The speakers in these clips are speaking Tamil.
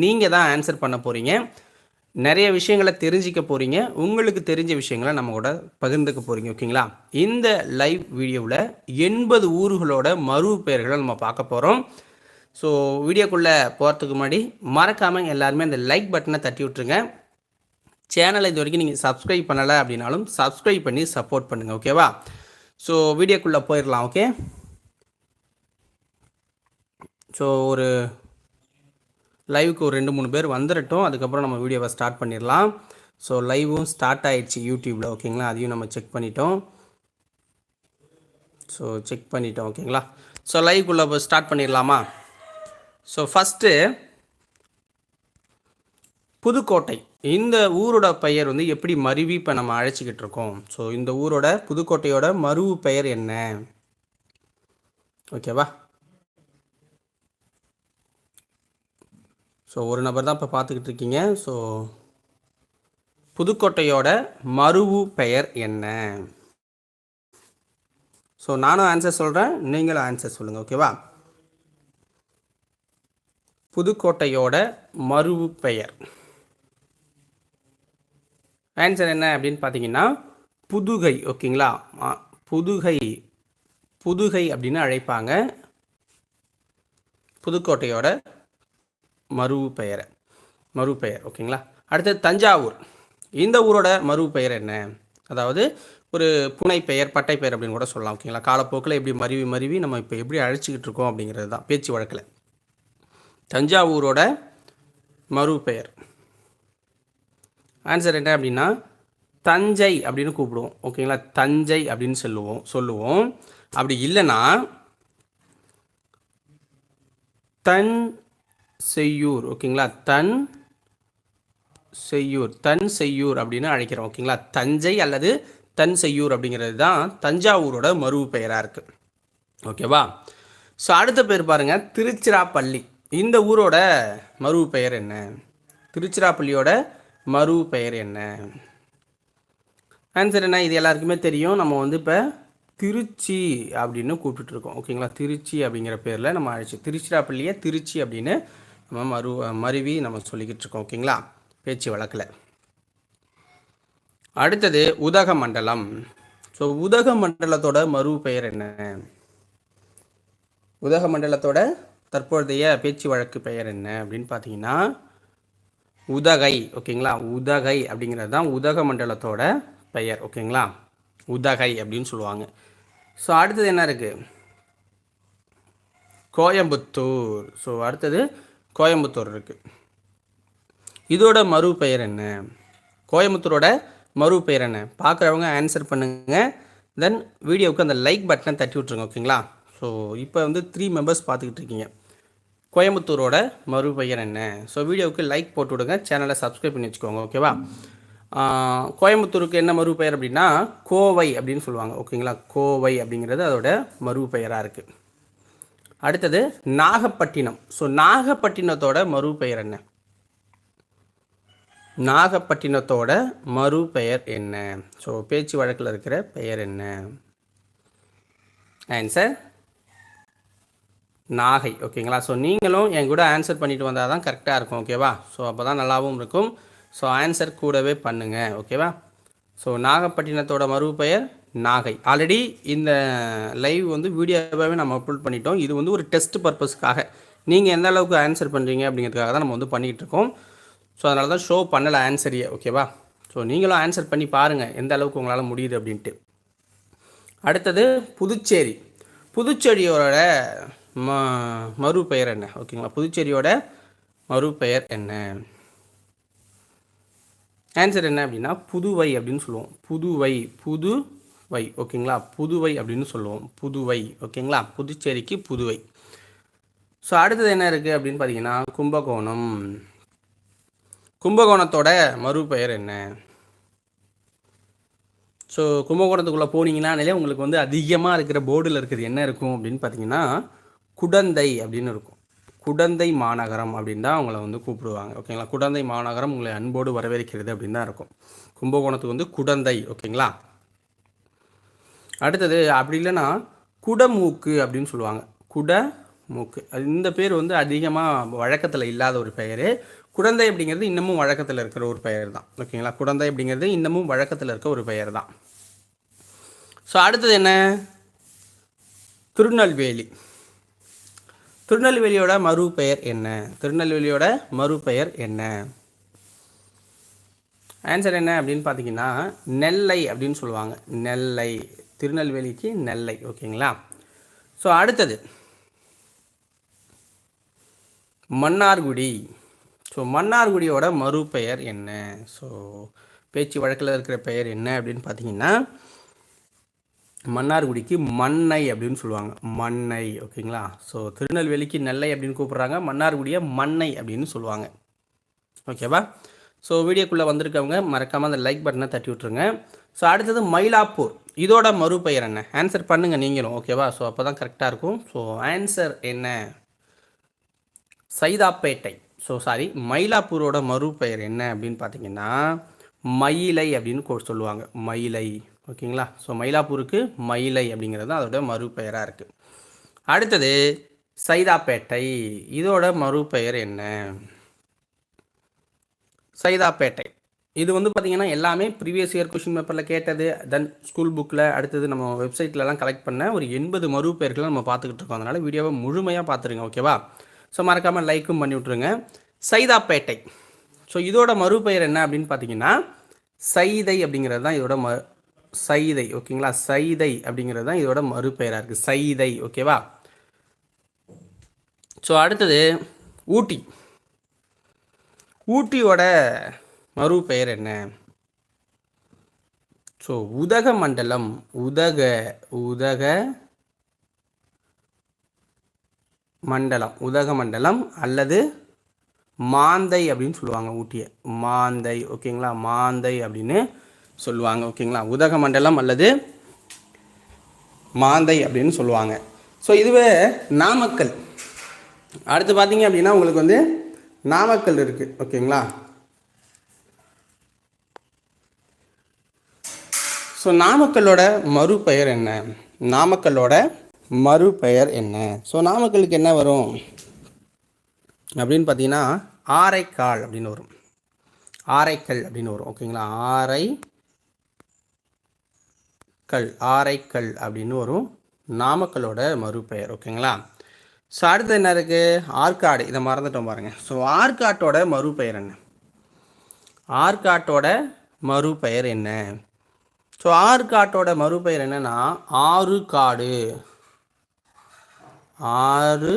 நீங்கள் தான் ஆன்சர் பண்ண போகிறீங்க நிறைய விஷயங்களை தெரிஞ்சிக்க போகிறீங்க உங்களுக்கு தெரிஞ்ச விஷயங்களை நம்ம கூட பகிர்ந்துக்க போகிறீங்க ஓகேங்களா இந்த லைவ் வீடியோவில் எண்பது ஊர்களோட மறு பெயர்களை நம்ம பார்க்க போகிறோம் ஸோ வீடியோக்குள்ளே போகிறதுக்கு முன்னாடி மறக்காமல் எல்லாருமே அந்த லைக் பட்டனை தட்டி விட்ருங்க சேனலை இது வரைக்கும் நீங்கள் சப்ஸ்கிரைப் பண்ணலை அப்படின்னாலும் சப்ஸ்கிரைப் பண்ணி சப்போர்ட் பண்ணுங்கள் ஓகேவா ஸோ வீடியோக்குள்ளே போயிடலாம் ஓகே ஸோ ஒரு லைவுக்கு ஒரு ரெண்டு மூணு பேர் வந்துடட்டும் அதுக்கப்புறம் நம்ம வீடியோவை ஸ்டார்ட் பண்ணிடலாம். ஸோ லைவும் ஸ்டார்ட் ஆகிடுச்சு யூடியூப்பில் ஓகேங்களா? அதையும் நம்ம செக் பண்ணிட்டோம். ஸோ செக் பண்ணிட்டோம் ஓகேங்களா? ஸோ லைவ்க்குள்ளே இப்போ ஸ்டார்ட் பண்ணிடலாமா? So first Pudukkottai. இந்த ஊரோட பெயர் வந்து எப்படி மருவி இப்போ நம்ம அழைச்சிக்கிட்டு இருக்கோம்? ஸோ இந்த ஊரோட புதுக்கோட்டையோட மருவு பெயர் என்ன? ஓகேவா? ஸோ ஒரு நபர் தான் இப்போ பார்த்துக்கிட்டு இருக்கீங்க ஸோ புதுக்கோட்டையோட மருவு பெயர் என்ன? ஸோ நானும் ஆன்சர் சொல்கிறேன் நீங்களும் ஆன்சர் சொல்லுங்கள் ஓகேவா புதுக்கோட்டையோட மருவு பெயர். ஆன்சர் என்ன அப்படின்னு பார்த்தீங்கன்னா புதுகை ஓகேங்களா புதுகை புதுகை அப்படின்னு அழைப்பாங்க. புதுக்கோட்டையோட மருவு பெயரை மறு பெயர் ஓகேங்களா? அடுத்தது தஞ்சாவூர். இந்த ஊரோட மறு பெயர் என்ன? அதாவது ஒரு புனை பெயர் பட்டை பெயர் அப்படின்னு கூட சொல்லலாம் ஓகேங்களா? காலப்போக்கில் எப்படி மருவி மருவி நம்ம இப்போ எப்படி அழைச்சிக்கிட்டு இருக்கோம் அப்படிங்கிறது தான் பேச்சு வழக்கில். தஞ்சாவூரோட மறு பெயர் ஆன்சர் என்ன அப்படின்னா தஞ்சை அப்படின்னு கூப்பிடுவோம் ஓகேங்களா? தஞ்சை அப்படின்னு சொல்லுவோம் சொல்லுவோம். அப்படி இல்லைன்னா தன் செய்யூர் ஓகேங்களா? தன் செய்யூர் தன் செய்யூர் அப்படின்னு அழைக்கிறோம் ஓகேங்களா? தஞ்சை அல்லது தன் செய்யூர் அப்படிங்கிறது தான் தஞ்சாவூரோட மறு பெயராக இருக்குது ஓகேவா? ஸோ அடுத்த பேர் பாருங்கள் திருச்சிராப்பள்ளி. இந்த ஊரோட மறு பெயர் என்ன? திருச்சிராப்பள்ளியோட மறு பெயர் என்ன? ஆன்சர் என்ன? இது எல்லாருக்குமே தெரியும். நம்ம வந்து இப்போ திருச்சி அப்படின்னு கூப்பிட்டுருக்கோம் ஓகேங்களா? திருச்சி அப்படிங்கிற பேரில் நம்ம அழைச்சி திருச்சிராப்பள்ளியை திருச்சி அப்படின்னு மறு மருவி நம்ம சொல்லிக்கிட்டு இருக்கோம் ஓகேங்களா? பேச்சு வழக்கில். அடுத்தது உதக மண்டலம். ஸோ உதக மண்டலத்தோட மறு பெயர் என்ன? உதக மண்டலத்தோட தற்போதைய பேச்சு வழக்கு பெயர் என்ன அப்படின்னு பார்த்தீங்கன்னா உதகை ஓகேங்களா? உதகை அப்படிங்கிறது தான் உதக மண்டலத்தோட பெயர் ஓகேங்களா? உதகை அப்படின்னு சொல்லுவாங்க. ஸோ அடுத்தது என்ன இருக்குது கோயம்புத்தூர். ஸோ அடுத்தது கோயம்புத்தூர் இருக்குது இதோட மறு பெயர் என்ன? கோயம்புத்தூரோட மறு பெயர் என்ன? பார்க்குறவங்க ஆன்சர் பண்ணுங்கள் தென் வீடியோவுக்கு அந்த லைக் பட்டனை தட்டி விட்ருங்க ஓகேங்களா ஸோ இப்போ வந்து த்ரீ மெம்பர்ஸ் பார்த்துக்கிட்டு இருக்கீங்க. கோயம்புத்தூரோட மறு பெயர் என்ன? ஸோ வீடியோவுக்கு லைக் போட்டு விடுங்க. சேனலை சப்ஸ்கிரைப் பண்ணி வச்சுக்கோங்க ஓகேவா கோயம்புத்தூருக்கு என்ன மறு பெயர் அப்படின்னா கோவை அப்படின்னு சொல்லுவாங்க ஓகேங்களா கோவை அப்படிங்கிறது அதோட மறு பெயராக இருக்குது அடுத்தது நாகப்பட்டினம். ஸோ நாகப்பட்டினத்தோட மறு பெயர் என்ன? நாகப்பட்டினத்தோட மறு பெயர் என்ன? ஸோ பேச்சு வழக்கில் இருக்கிற பெயர் என்ன? ஆன்சர் நாகை. ஓகேங்களா ஸோ நீங்களும் என் கூட ஆன்சர் பண்ணிட்டு வந்தால் தான் கரெக்டாக இருக்கும் ஓகேவா ஸோ அப்போ தான் நல்லாவும் இருக்கும். ஸோ ஆன்சர் கூடவே பண்ணுங்கள் ஓகேவா ஸோ நாகப்பட்டினத்தோட மறு பெயர் நாகை. ஆல்ரெடி இந்த லைவ் வந்து வீடியோவாகவே நம்ம அப்லோட் பண்ணிட்டோம். இது வந்து ஒரு டெஸ்ட் பர்பஸ்க்காக நீங்கள் எந்த அளவுக்கு ஆன்சர் பண்ணுறீங்க அப்படிங்கிறதுக்காக தான் நம்ம வந்து பண்ணிகிட்டு இருக்கோம். ஸோ அதனால தான் ஷோ பண்ணலை ஆன்சரியே ஓகேவா ஸோ நீங்களும் ஆன்சர் பண்ணி பாருங்கள் எந்த அளவுக்கு உங்களால் முடியுது அப்படின்ட்டு. அடுத்தது புதுச்சேரி. புதுச்சேரியோட ம மறு பெயர் என்ன ஓகேங்களா புதுச்சேரியோட மறு பெயர் என்ன? ஆன்சர் என்ன அப்படின்னா புதுவை அப்படின்னு சொல்லுவோம். புதுவை புதுவை ஓகேங்களா? புதுவை அப்படின்னு சொல்லுவோம். புதுவை ஓகேங்களா? புதுச்சேரிக்கு புதுவை. ஸோ அடுத்தது என்ன இருக்குது அப்படின்னு பார்த்தீங்கன்னா கும்பகோணம். கும்பகோணத்தோட மறுபெயர் என்ன? ஸோ கும்பகோணத்துக்குள்ளே போனீங்கன்னாலே உங்களுக்கு வந்து அதிகமாக இருக்கிற போர்டில் இருக்கிறது என்ன இருக்கும் அப்படின்னு பார்த்தீங்கன்னா குடந்தை அப்படின்னு இருக்கும். குடந்தை மாநகரம் அப்படின்னு தான் அவங்கள வந்து கூப்பிடுவாங்க ஓகேங்களா? குடந்தை மாநகரம் உங்களை அன்போடு வரவேற்கிறது அப்படின்னு தான் இருக்கும். கும்பகோணத்துக்கு வந்து குடந்தை ஓகேங்களா? அடுத்தது அப்படி இல்லைன்னா குடமூக்கு அப்படின்னு சொல்லுவாங்க. குட மூக்கு அது இந்த பேர் வந்து அதிகமாக வழக்கத்தில் இல்லாத ஒரு பெயர். குழந்தை அப்படிங்கிறது இன்னமும் வழக்கத்தில் இருக்கிற ஒரு பெயர் தான் ஓகேங்களா? குழந்தை அப்படிங்கிறது இன்னமும் வழக்கத்தில் இருக்க ஒரு பெயர் தான் ஸோ அடுத்தது என்ன? திருநெல்வேலி. திருநெல்வேலியோட மறு பெயர் என்ன? திருநெல்வேலியோட மறு பெயர் என்ன? ஆன்சர் என்ன அப்படின்னு பார்த்தீங்கன்னா நெல்லை அப்படின்னு சொல்லுவாங்க. நெல்லை. திருநெல்வேலிக்கு நெல்லை ஓகேங்களா? ஸோ அடுத்தது. மன்னார்குடி. ஸோ மன்னார்குடியோட மறுபெயர் என்ன? ஸோ பேச்சு வழக்கில் இருக்கிற பெயர் என்ன அப்படின்னு பார்த்தீங்கன்னா மன்னார்குடிக்கு மண்ணை அப்படின்னு சொல்லுவாங்க. மண்ணை ஓகேங்களா? ஸோ திருநெல்வேலிக்கு நெல்லை அப்படின்னு கூப்பிட்றாங்க. மன்னார்குடியை மண்ணை அப்படின்னு சொல்லுவாங்க. ஓகேவா? ஸோ வீடியோக்குள்ளே வந்திருக்கவங்க மறக்காமல் அந்த லைக் பட்டனை தட்டி விட்ருங்க ஸோ அடுத்தது மயிலாப்பூர். இதோட மறுபெயர் என்ன? ஆன்சர் பண்ணுங்கள் நீங்களும் ஓகேவா ஸோ அப்போ தான் கரெக்டாக இருக்கும். ஸோ ஆன்சர் என்ன? சைதாப்பேட்டை. ஸோ சாரி மயிலாப்பூரோட மறுபெயர் என்ன அப்படின்னு பார்த்தீங்கன்னா மயிலை அப்படின்னு சொல்லுவாங்க. மயிலை ஓகேங்களா ஸோ மயிலாப்பூருக்கு மயிலை அப்படிங்கிறது தான் அதோட மறுபெயராக இருக்குது அடுத்தது சைதாப்பேட்டை. இதோட மறுபெயர் என்ன? சைதாப்பேட்டை. இது வந்து பார்த்தீங்கன்னா எல்லாமே ப்ரீவியஸ் இயர் கொஷின் பேப்பரில் கேட்டது தென் ஸ்கூல் புக்கில் அடுத்தது நம்ம வெப்சைட்லலாம் கலெக்ட் பண்ண ஒரு எண்பது மறுபெயர்களை நம்ம பார்த்துக்கிட்டு இருக்கோம். அதனால் வீடியோவை முழுமையாக பார்த்துருங்க ஓகேவா ஸோ மறக்காமல் லைக்கும் பண்ணி விட்ருங்க சைதாப்பேட்டை. ஸோ இதோட மறுபெயர் என்ன அப்படின்னு பார்த்தீங்கன்னா சைதை அப்படிங்கிறது தான் இதோட ம சைதை ஓகேங்களா சைதை அப்படிங்கிறது தான் இதோட மறுபெயராக இருக்குது சைதை ஓகேவா ஸோ அடுத்தது ஊட்டி. ஊட்டியோட மறு பெயர் என்ன ஸோ உதக மண்டலம் உதக உதக மண்டலம் உதக மண்டலம் அல்லது மாந்தை அப்படின்னு சொல்லுவாங்க ஊட்டியை. மாந்தை ஓகேங்களா? மாந்தை அப்படின்னு சொல்லுவாங்க ஓகேங்களா? உதக மண்டலம் அல்லது மாந்தை அப்படின்னு சொல்லுவாங்க. ஸோ இதுவே நாமக்கல். அடுத்து பார்த்தீங்க அப்படின்னா உங்களுக்கு வந்து நாமக்கல் இருக்குது ஓகேங்களா? ஸோ நாமக்கல்லோட மறுபெயர் என்ன? நாமக்கல்லோட மறுபெயர் என்ன? ஸோ நாமக்கலுக்கு என்ன வரும்? அப்படின்னு பார்த்தீங்கன்னா ஆரைக்கால் அப்படின்னு வரும். ஆரைக்கல் அப்படின்னு வரும். ஓகேங்களா ஆரை கல் ஆரைக்கல் அப்படின்னு வரும் நாமக்கலோட மறுபெயர். ஓகேங்களா ஸோ அடுத்து என்ன இருக்குது ஆற்காடு. இதை மறந்துட்டோம் பாருங்கள் ஸோ ஆற்காட்டோட மறுபெயர் என்ன? ஆற்காட்டோட மறுபெயர் என்ன? ஸோ ஆறுகாட்டோட மறுபெயர் என்னன்னா ஆறு காடு. ஆறு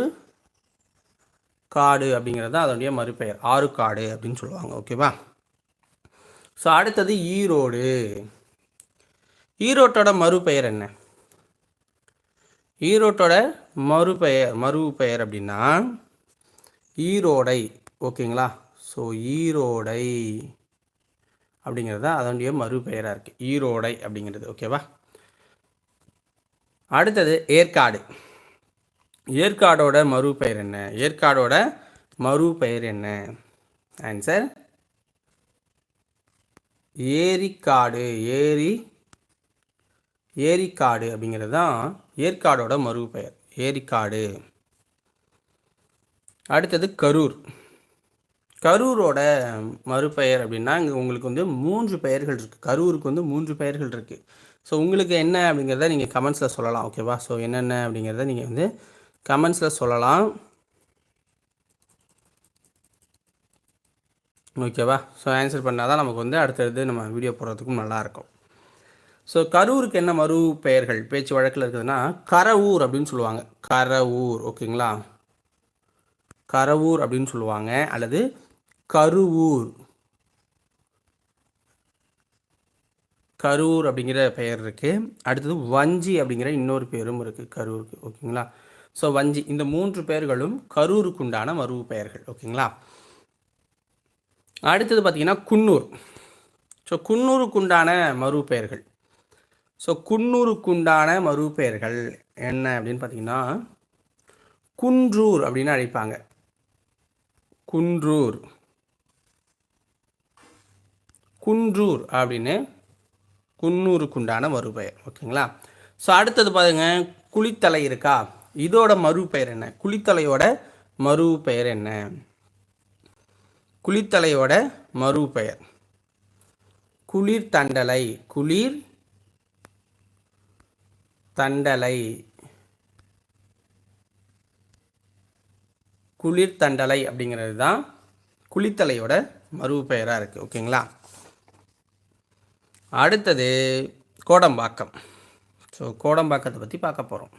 காடு அப்படிங்கிறது தான் அதனுடைய மறுபெயர். ஆறு காடு அப்படின்னு சொல்லுவாங்க ஓகேவா ஸோ அடுத்தது ஈரோடு. ஈரோட்டோட மறுபெயர் என்ன? ஈரோட்டோட மறுபெயர் மறுபெயர் அப்படின்னா ஈரோடை ஓகேங்களா ஸோ ஈரோடை. அப்படிங்கிறது தான் அதனுடைய மறுபெயராக இருக்குது ஈரோடை அப்படிங்கிறது. ஓகேவா அடுத்தது ஏற்காடு. ஏற்காடோட மறுபெயர் என்ன? ஏற்காடோட மறுபெயர் என்ன? ஆன்சர் ஏரிக்காடு. ஏரி ஏரிக்காடு அப்படிங்கிறது தான் ஏற்காடோட மறுபெயர். ஏரிக்காடு. அடுத்தது கரூர். கரூரோட மறுபெயர் அப்படின்னா இங்கே உங்களுக்கு வந்து மூன்று பெயர்கள் இருக்குது கரூருக்கு வந்து மூன்று பெயர்கள் இருக்குது ஸோ உங்களுக்கு என்ன அப்படிங்கிறத நீங்கள் கமெண்ட்ஸில் சொல்லலாம் ஓகேவா ஸோ என்னென்ன அப்படிங்கிறத நீங்கள் வந்து கமெண்ட்ஸில் சொல்லலாம். ஓகேவா ஸோ ஆன்சர் பண்ணால் தான் நமக்கு வந்து அடுத்தது நம்ம வீடியோ போடுறதுக்கும் நல்லாயிருக்கும் ஸோ கரூருக்கு என்ன மறு பெயர்கள் பேச்சு வழக்கில் இருக்குதுன்னா கரவூர் அப்படின்னு சொல்லுவாங்க. கரவூர் ஓகேங்களா கரவூர் அப்படின்னு சொல்லுவாங்க. அல்லது கருவூர். கரூர் அப்படிங்கிற பெயர் இருக்குது அடுத்தது வஞ்சி அப்படிங்கிற இன்னொரு பேரும் இருக்குது கரூருக்கு. ஓகேங்களா? ஸோ வஞ்சி இந்த மூன்று பெயர்களும் கரூருக்கு உண்டான மறு பெயர்கள். ஓகேங்களா? அடுத்தது பார்த்தீங்கன்னா குன்னூர். ஸோ குன்னூருக்கு உண்டான மறு பெயர்கள். ஸோ குன்னூருக்கு உண்டான பெயர்கள் என்ன அப்படின்னு பார்த்தீங்கன்னா குன்றூர் அப்படின்னு அழைப்பாங்க. குன்றூர். குன்றூர் அப்படின்னு குன்னூருக்கு உண்டான மறுபெயர் ஓகேங்களா? ஸோ அடுத்தது பாருங்க குளித்தலை இருக்கா? இதோட மறுபெயர் என்ன? குளித்தலையோட மறுபெயர் என்ன? குளித்தலையோட மறுபெயர். குளிர் தண்டலை குளிர் தண்டலை. குளிர் தண்டலை அப்படிங்கிறது தான் குளித்தலையோட மறுபெயராக இருக்குது ஓகேங்களா? அடுத்தது கோடம்பாக்கம். ஸோ கோடம்பாக்கத்தை பற்றி பார்க்க போகிறோம்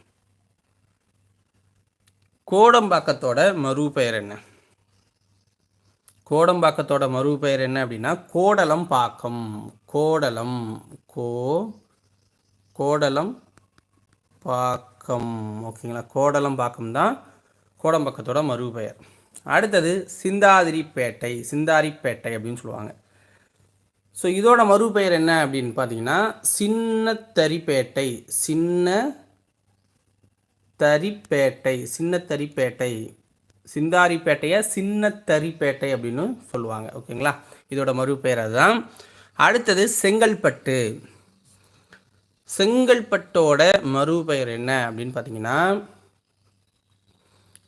கோடம்பாக்கத்தோட மறு பெயர் என்ன? கோடம்பாக்கத்தோட மறு பெயர் என்ன அப்படின்னா கோடலம் பாக்கம். கோடலம் கோ கோடலம் பாக்கம். ஓகேங்களா கோடலம் பாக்கம் தான் கோடம்பாக்கத்தோட மறு பெயர் அடுத்தது சிந்தாதிரிப்பேட்டை சிந்தாரிப்பேட்டை அப்படின்னு சொல்லுவாங்க. ஸோ இதோட மறுபெயர் என்ன அப்படின்னு பார்த்தீங்கன்னா சின்ன தரிப்பேட்டை சின்ன தரிப்பேட்டை சின்ன தரிப்பேட்டை சிந்தாரிப்பேட்டையை சின்ன தரிப்பேட்டை அப்படின்னு சொல்லுவாங்க. ஓகேங்களா? இதோட மறுபெயர் அதுதான். அடுத்தது செங்கல்பட்டு. செங்கல்பட்டோட மறுபெயர் என்ன அப்படின்னு பார்த்தீங்கன்னா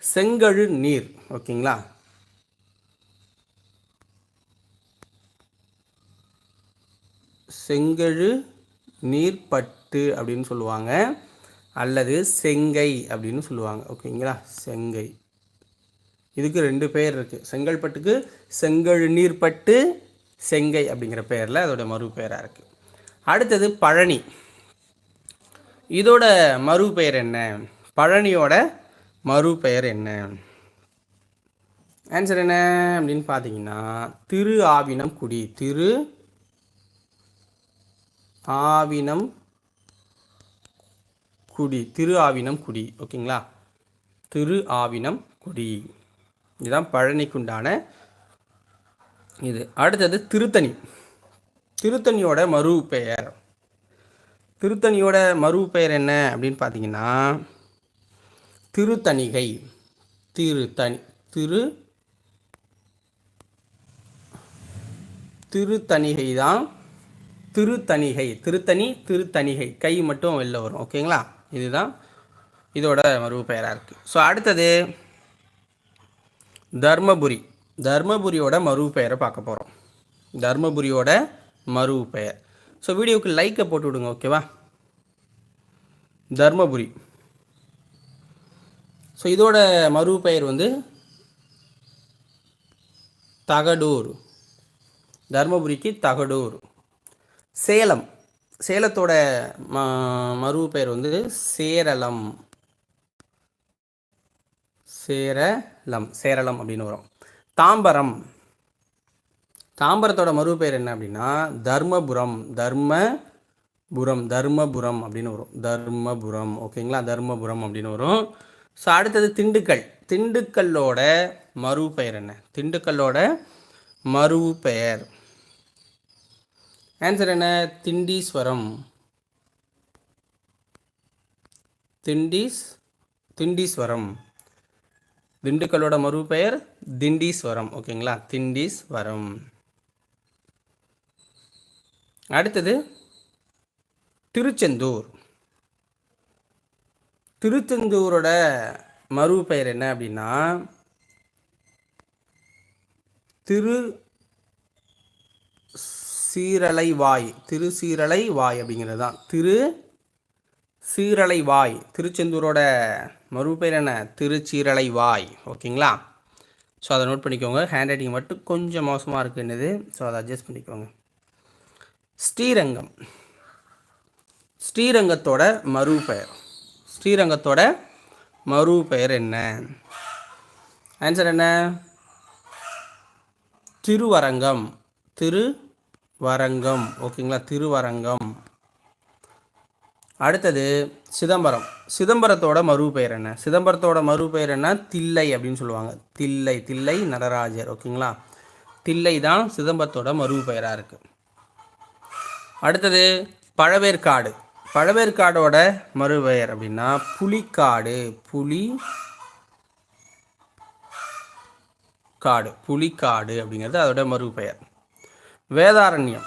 செங்கழு நீர் ஓகேங்களா? செங்கழு நீர்ப்பட்டு அப்படின்னு சொல்லுவாங்க. அல்லது செங்கை அப்படின்னு சொல்லுவாங்க. ஓகேங்களா செங்கை. இதுக்கு ரெண்டு பேர் இருக்குது செங்கல்பட்டுக்கு செங்கழு நீர்ப்பட்டு செங்கை அப்படிங்கிற பேரில் அதோட மறு பெயராக இருக்குது அடுத்தது பழனி. இதோட மறு பெயர் என்ன? பழனியோட மறு பெயர் என்ன? ஆன்சர் என்ன அப்படின்னு பார்த்தீங்கன்னா திரு ஆவினம் குடி. திரு ஆவினம் குடி. திரு ஆவினம் குடி. ஓகேங்களா? திரு ஆவினம் குடி. இதுதான் பழனிக்குண்டான இது. அடுத்தது திருத்தணி. திருத்தணியோட மறு பெயர் திருத்தணியோட மறு பெயர் என்ன அப்படின்னு பார்த்தீங்கன்னா திருத்தணிகை. திருத்தணி திரு திருத்தணிகை தான் திருத்தணிகை. திருத்தணி திருத்தணிகை. கை மட்டும் வெளில வரும். ஓகேங்களா? இதுதான் இதோட மறு பெயராக இருக்குது ஸோ அடுத்தது தர்மபுரி. தர்மபுரியோட மறுவு பெயரை பார்க்க போகிறோம் தர்மபுரியோட மறுவு பெயர் ஸோ வீடியோவுக்கு லைக்கை போட்டு விடுங்க ஓகேவா தர்மபுரி. ஸோ இதோட மறுவு பெயர் வந்து தகடூர். தர்மபுரிக்கு தகடூர். சேலம். சேலத்தோட ம மறு பெயர் வந்து சேரளம். சேரளம் சேரளம் அப்படின்னு வரும். தாம்பரம். தாம்பரத்தோட மறு பெயர் என்ன அப்படின்னா தர்மபுரம் தர்மபுரம் தர்மபுரம் அப்படின்னு வரும். தர்மபுரம் ஓகேங்களா? தர்மபுரம் அப்படின்னு வரும். ஸோ அடுத்தது திண்டுக்கல். திண்டுக்கல்லோட மறு பெயர் என்ன? திண்டுக்கல்லோட மறு பெயர். ஆன்சர் என்ன? திண்டீஸ்வரம். திண்டீஸ் திண்டீஸ்வரம். திண்டுக்கல்லோட மறு பெயர் திண்டீஸ்வரம். ஓகேங்களா? திண்டீஸ்வரம். அடுத்தது திருச்செந்தூர். திருச்செந்தூரோட மறு பெயர் என்ன அப்படின்னா திரு சீரலை வாய் திரு சீரலை வாய் அப்படிங்கிறது தான் திரு சீரலை வாய் திருச்செந்தூரோட மறுபெயர் என்ன? திருச்சீரலை வாய் ஓகேங்களா? ஸோ அதை நோட் பண்ணிக்கோங்க. ஹேண்ட் ரைட்டிங் மட்டும் கொஞ்சம் மோசமாக இருக்குன்னுது ஸோ அதை அட்ஜஸ்ட் பண்ணிக்கோங்க. ஸ்ரீரங்கம். ஸ்ரீரங்கத்தோட மறுபெயர். ஸ்ரீரங்கத்தோட மறுபெயர் என்ன? ஆன்சர் என்ன? திருவரங்கம். திரு வரங்கம். ஓகேங்களா திருவரங்கம். அடுத்தது சிதம்பரம். சிதம்பரத்தோட மறுபெயர் என்ன? சிதம்பரத்தோட மறுபெயர் என்ன? தில்லை அப்படின்னு சொல்லுவாங்க. தில்லை தில்லை நடராஜர். ஓகேங்களா தில்லை தான் சிதம்பரத்தோட மறுபெயராக இருக்குது அடுத்தது பழவேற்காடு. பழவேற்காடோட மறுபெயர் அப்படின்னா புலிக்காடு. புலி காடு. புலிக்காடு அப்படிங்கிறது அதோட மறுபெயர். வேதாரண்யம்.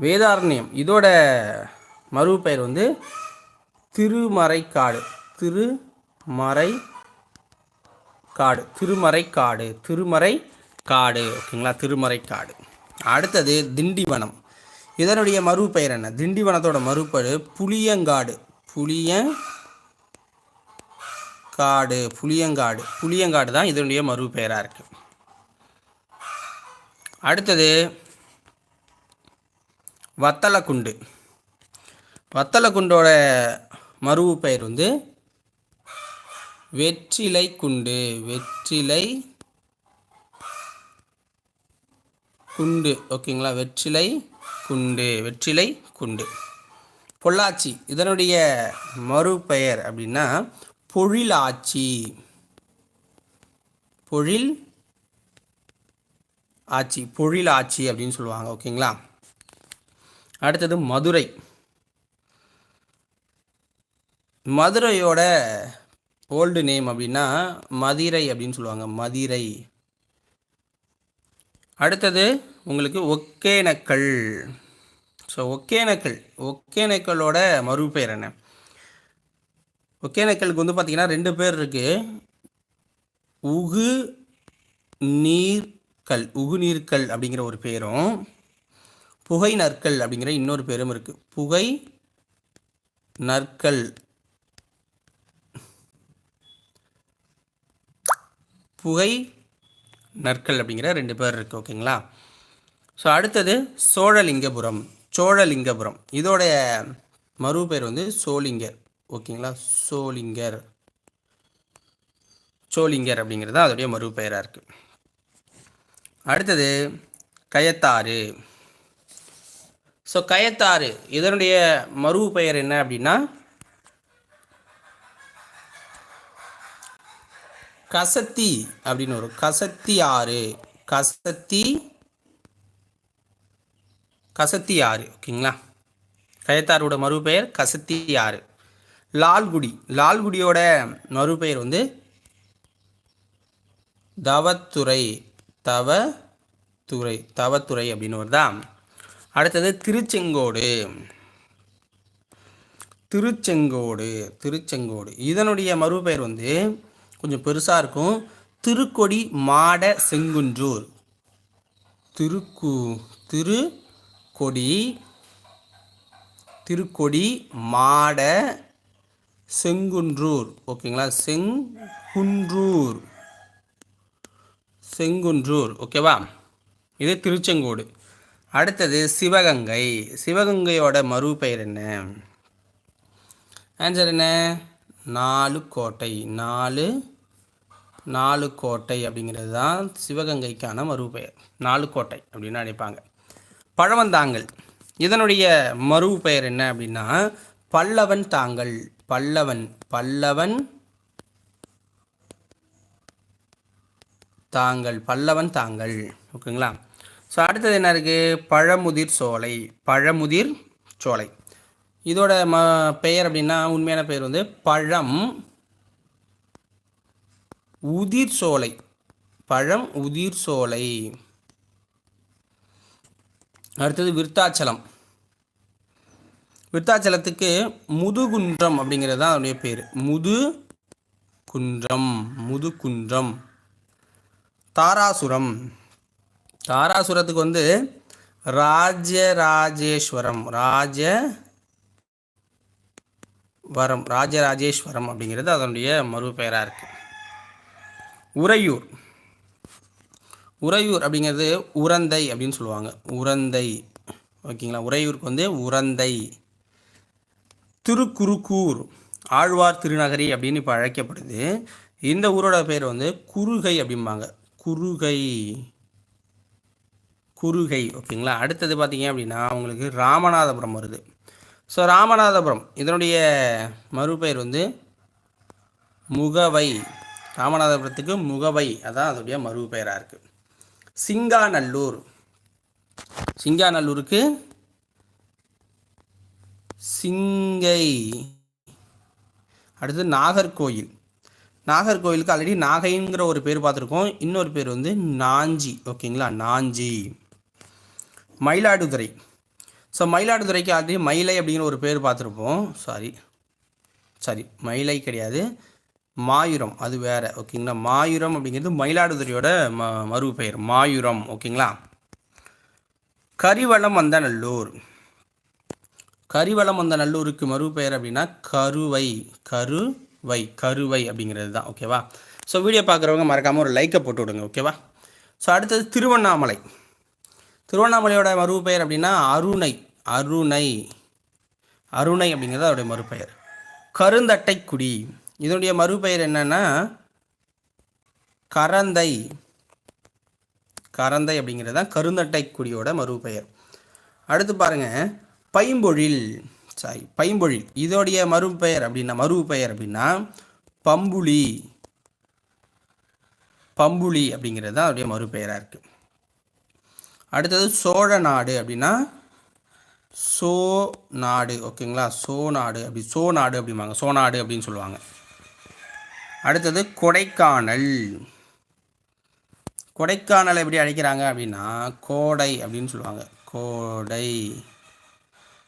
வேதாரண்யம். இதோட மறுபெயர் வந்து திருமறைக்காடு. திருமறை காடு திருமறை காடு திருமறை காடு ஓகேங்களா? திருமறை காடு அடுத்தது திண்டிவனம். இதனுடைய மறுபெயர் என்ன? திண்டிவனத்தோட மறுபெயர் புளியங்காடு. புளிய காடு புளியங்காடு. புளியங்காடு தான் இதனுடைய மறுபெயராக இருக்குது அடுத்தது வத்தலக்குண்டு. வத்தலக்குண்டோட மறுவு பெயர் வந்து வெற்றிலை குண்டு வெற்றிலை குண்டு. ஓகேங்களா? வெற்றிலை குண்டு வெற்றிலை குண்டு பொள்ளாச்சி. இதனுடைய மறுபெயர் அப்படின்னா பொழிலாச்சி. பொழில் ஆட்சி பொழில் ஆட்சி அப்படின்னு சொல்லுவாங்க ஓகேங்களா? அடுத்தது மதுரை. மதுரையோட ஓல்டு நேம் அப்படின்னா மதிரை அப்படின்னு சொல்லுவாங்க மதிரை. அடுத்தது உங்களுக்கு ஒகேனக்கல் ஸோ ஒகேனக்கல் ஒகேனக்கலோட மறுபெயர் என்ன? ஒகேனக்கலுக்கு வந்து பார்த்தீங்கன்னா ரெண்டு பேர் இருக்குது உகு நீர் கல் உகுநீர்கள் அப்படிங்கிற ஒரு பேரும் புகை நற்கல் அப்படிங்கிற இன்னொரு பேரும் இருக்குது புகை நற்கல். புகை நற்கள் அப்படிங்கிற ரெண்டு பேர் இருக்குது ஓகேங்களா? ஸோ அடுத்தது சோழலிங்கபுரம் சோழலிங்கபுரம். இதோடைய மறு பேர் வந்து சோளிங்கர் ஓகேங்களா? சோளிங்கர் சோளிங்கர் அப்படிங்கிறது தான் அதோடைய மறு பெயராக இருக்குது அடுத்தது கயத்தாறு. ஸோ கயத்தாறு இதனுடைய மறு பெயர் என்ன அப்படின்னா கசத்தி அப்படின்னு வரும். கசத்தி ஆறு கசத்தி கசத்தி ஆறு ஓகேங்களா? கயத்தாரோட மறுபெயர் கசத்தி ஆறு லால்குடி லால்குடியோட மறுபெயர் வந்து தவத்துறை தவ துறை தவத்துறை அப்படின்னு வருதா அடுத்தது திருச்செங்கோடு. திருச்செங்கோடு திருச்செங்கோடு. இதனுடைய மறுபெயர் வந்து கொஞ்சம் பெருசாக இருக்கும். திருக்கொடி மாட செங்குன்றூர். திருக்கு திருக்கொடி திருக்கொடி மாட செங்குன்றூர். ஓகேங்களா? செங்குன்றூர். செங்குன்றூர். ஓகேவா? இது திருச்செங்கோடு. அடுத்தது சிவகங்கை. சிவகங்கையோட மறுபெயர் என்ன? ஆன்சர் என்ன? நாலு கோட்டை. நாலு நாலு கோட்டை அப்படிங்கிறது தான் சிவகங்கைக்கான மறுபெயர். நாலு கோட்டை அப்படின்னு அழைப்பாங்க பழவந்தாங்கல். இதனுடைய மறுபெயர் என்ன அப்படின்னா பல்லவன் தாங்கள் பல்லவன் பல்லவன் தாங்கள் பல்லவன் தாங்கள் ஓகேங்களா? ஸோ அடுத்தது என்ன இருக்குது பழமுதிர் சோலை. பழமுதிர் சோலை. இதோட ம பெயர் அப்படின்னா உண்மையான பெயர் வந்து பழம் உதிர் சோலை. பழம் உதிர் சோலை. அடுத்தது விருத்தாச்சலம். விருத்தாச்சலத்துக்கு முதுகுன்றம் அப்படிங்கிறது தான் அதனுடைய பேர். முது குன்றம் முதுகுன்றம். தாராசுரம். தாராசுரத்துக்கு வந்து ராஜராஜேஸ்வரம் ராஜ வரம் ராஜராஜேஸ்வரம் அப்படிங்கிறது அதனுடைய மறுபெயராக இருக்குது உறையூர். உறையூர் அப்படிங்கிறது உரந்தை அப்படின்னு சொல்லுவாங்க. உரந்தை. ஓகேங்களா? உறையூருக்கு வந்து உரந்தை. திருக்குறுக்கூர் ஆழ்வார் திருநகரி அப்படின்னு இப்போ அழைக்கப்படுது. இந்த ஊரோட பேர் வந்து குறுகை அப்படிம்பாங்க. குறுகை. குறுகை ஓகேங்களா? அடுத்தது பார்த்தீங்க அப்படின்னா உங்களுக்கு ராமநாதபுரம் வருது. ஸோ ராமநாதபுரம் இதனுடைய மறுபெயர் வந்து முகவை. ராமநாதபுரத்துக்கு முகவை அதான் அதோடைய மறுபெயராக இருக்குது சிங்காநல்லூர். சிங்காநல்லூருக்கு சிங்கை. அடுத்து நாகர்கோயில். நாகர்கோயிலுக்கு ஆல்ரெடி நாகைங்கிற ஒரு பேர் பார்த்துருக்கோம். இன்னொரு பேர் வந்து நாஞ்சி ஓகேங்களா? நாஞ்சி. மயிலாடுதுறை. ஸோ மயிலாடுதுறைக்கு ஆல்ரெடி மயிலை அப்படிங்கிற ஒரு பேர் பார்த்துருப்போம். சாரி சாரி மயிலை கிடையாது. மாயுரம் அது வேற. ஓகேங்களா மாயுரம் அப்படிங்கிறது மயிலாடுதுறையோட ம மறு பெயர். மாயுரம் ஓகேங்களா கரிவளம் வந்த நல்லூர் கரிவளம் வந்த நல்லூருக்கு மறு பெயர் அப்படின்னா கருவை கருவை கருவை அப்படிங்கிறது தான். ஓகேவா ஸோ வீடியோ பார்க்குறவங்க மறக்காமல் ஒரு லைக்கை போட்டு விடுங்க. ஓகேவா ஸோ அடுத்தது திருவண்ணாமலை. திருவண்ணாமலையோட மறுபெயர் அப்படின்னா அருணை அருணை அருணை அப்படிங்கிறது அவருடைய மறுபெயர். கருந்தட்டைக்குடி. இதனுடைய மறுபெயர் என்னன்னா கரந்தை. கரந்தை அப்படிங்கிறது தான் கருந்தட்டைக்குடியோட மறுபெயர். அடுத்து பாருங்க பைம்பொழில். சாரி பைம்பொழில். இதோடைய மறுபெயர் அப்படின்னா மறுபெயர் அப்படின்னா பம்புலி. பம்புலி அப்படிங்கிறது தான் அதோடைய மறுபெயராக இருக்குது அடுத்தது சோழ நாடு அப்படின்னா சோ நாடு ஓகேங்களா? சோ நாடு அப்படி சோ நாடு அப்படிம்பாங்க. சோ நாடு அப்படின்னு சொல்லுவாங்க. அடுத்தது கொடைக்கானல். கொடைக்கானல் எப்படி அழைக்கிறாங்க அப்படின்னா கோடை அப்படின்னு சொல்லுவாங்க. கோடை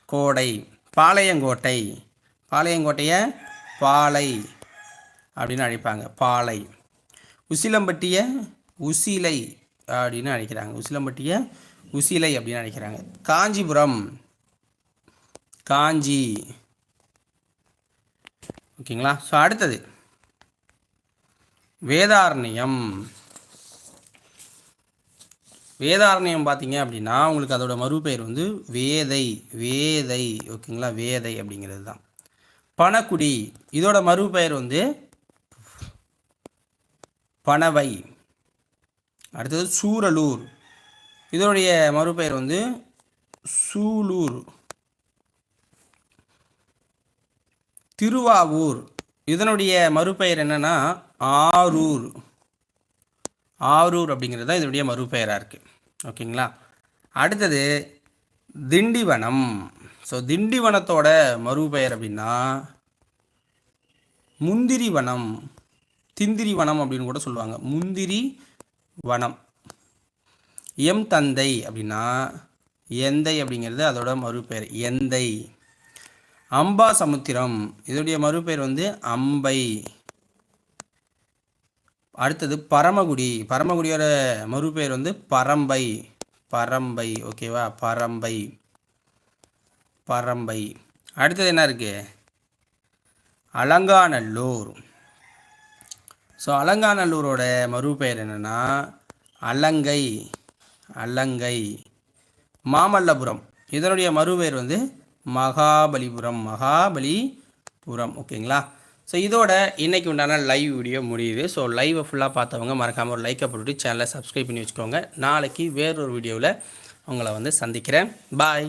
கோடை. பாளையங்கோட்டை. பாளையங்கோட்டையை பாலை அப்படின்னு அழைப்பாங்க. பாலை. உசிலம்பட்டியை உசிலை. அப்படின்னு அழைக்கிறாங்க உசிலம்பட்டியை உசிலை அப்படின்னு அழைக்கிறாங்க காஞ்சிபுரம். காஞ்சி. ஓகேங்களா? ஸோ அடுத்தது. வேதாரண்யம். வேதாரண்யம் பார்த்தீங்க அப்படின்னா உங்களுக்கு அதோட மறுபெயர் வந்து வேதை வேதை ஓகேங்களா? வேதை அப்படிங்கிறது தான். பணக்குடி இதோட மறுபெயர் வந்து பனவை. அடுத்தது சூரலூர். இதனுடைய மறுபெயர் வந்து சூலூர். திருவாவூர். இதனுடைய மறுபெயர் என்னன்னா ஆரூர். ஆரூர் அப்படிங்கிறது தான் இதனுடைய மறுபெயராக இருக்குது ஓகேங்களா? அடுத்தது திண்டிவனம். ஸோ திண்டிவனத்தோட மறுபெயர் அப்படின்னா முந்திரி வனம் திந்திரி வனம் அப்படின்னு கூட சொல்லுவாங்க. முந்திரி வனம். எம் தந்தை அப்படின்னா எந்தை அப்படிங்கிறது அதோட மறுபெயர் எந்தை. அம்பா சமுத்திரம் இதோடைய மறுபெயர் வந்து அம்பை. அடுத்தது பரமக்குடி பரமக்குடியோட மறுபெயர் வந்து பரம்பை. பரம்பை ஓகேவா பரம்பை. பரம்பை. அடுத்தது என்ன இருக்குது அலங்காநல்லூர். ஸோ அலங்காநல்லூரோட மறுபெயர் என்னென்னா அலங்கை அலங்கை. மாமல்லபுரம். இதனுடைய மறுபெயர் வந்து மகாபலிபுரம் மகாபலிபுரம். ஓகேங்களா ஸோ இதோட இன்றைக்கி உண்டான லைவ் வீடியோ முடியுது. ஸோ லைவை ஃபுல்லாக பார்த்தவங்க மறக்காமல் ஒரு லைக்கை போட்டுட்டு சேனலை சப்ஸ்கிரைப் பண்ணி வச்சுக்கோங்க. நாளைக்கு வேறொரு வீடியோவில் உங்களை வந்து சந்திக்கிறேன். பாய்